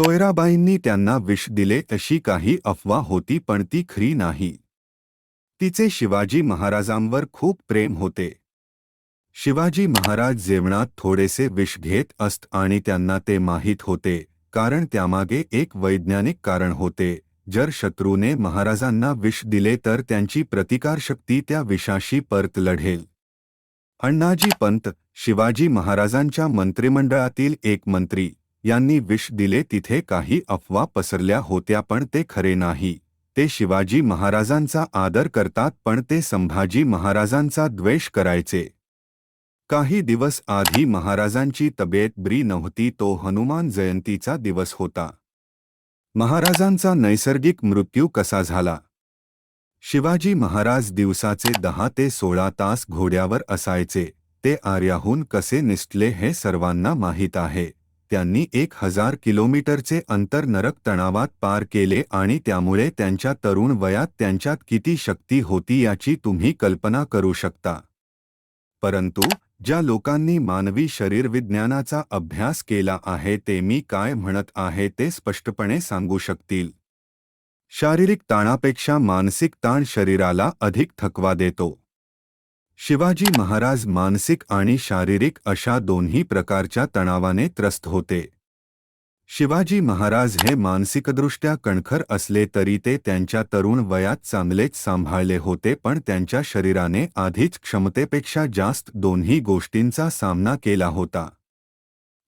सोयराबाईंनी त्यांना विष दिले अशी काही अफवा होती पण ती खरी नाही. तिचे शिवाजी महाराजांवर खूप प्रेम होते. शिवाजी महाराज जेवणात थोडेसे विष घेत असत आणि त्यांना ते माहीत होते कारण त्यामागे एक वैज्ञानिक कारण होते जर शत्रूने महाराजांना विष दिले तर त्यांची प्रतिकारशक्ती त्या विषाशी परत लढेल. अण्णाजी पंत शिवाजी महाराजांच्या मंत्रिमंडळातील एक मंत्री. यांनी विष दिले तिथे काही अफवा पसरल्या होत्या पण ते खरे नाही. ते शिवाजी महाराजांचा आदर करतात पण ते संभाजी महाराजांचा द्वेष करायचे. काही दिवस आधी महाराजांची तब्येत ब्री नव्हती तो हनुमान जयंतीचा दिवस होता. महाराजांचा नैसर्गिक मृत्यू कसा झाला? शिवाजी महाराज दिवसाचे दहा ते सोळा तास घोड्यावर असायचे. ते आर्याहून कसे निसटले हे सर्वांना माहीत आहे. त्यांनी एक हजार किलोमीटरचे अंतर नरक तणावात पार केले आणि त्यामुळे त्यांच्या तरुण वयात त्यांच्यात किती शक्ती होती याची तुम्ही कल्पना करू शकता. परंतु ज्या लोकांनी मानवी शरीरविज्ञानाचा अभ्यास केला आहे ते मी काय म्हणत आहे ते स्पष्टपणे सांगू शकतील. शारीरिक ताणापेक्षा मानसिक ताण शरीराला अधिक थकवा देतो. शिवाजी महाराज मानसिक आणि शारीरिक अशा दोन्ही प्रकारच्या तणावाने त्रस्त होते. शिवाजी महाराज हे मानसिकदृष्ट्या कणखर असले तरी ते त्यांच्या तरुण वयात चांगलेच सांभाळले होते पण त्यांच्या शरीराने आधीच क्षमतेपेक्षा जास्त दोन्ही गोष्टींचा सामना केला होता.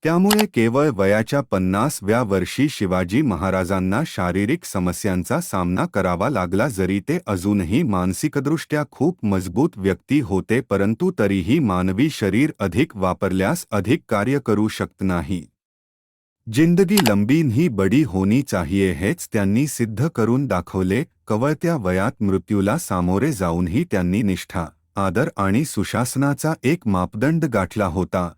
त्यामुळे केवळ वयाच्या पन्नासव्या वर्षी शिवाजी महाराजांना शारीरिक समस्यांचा सामना करावा लागला जरी ते अजूनही मानसिकदृष्ट्या खूप मजबूत व्यक्ती होते परंतु तरीही मानवी शरीर अधिक वापरल्यास अधिक कार्य करू शकत नाही. जिंदगी लंबी ही बडी होनी चाहिए हेच त्यांनी सिद्ध करून दाखवले कवळत्या वयात मृत्यूला सामोरे जाऊनही त्यांनी निष्ठा आदर आणि सुशासनाचा एक मापदंड गाठला होता.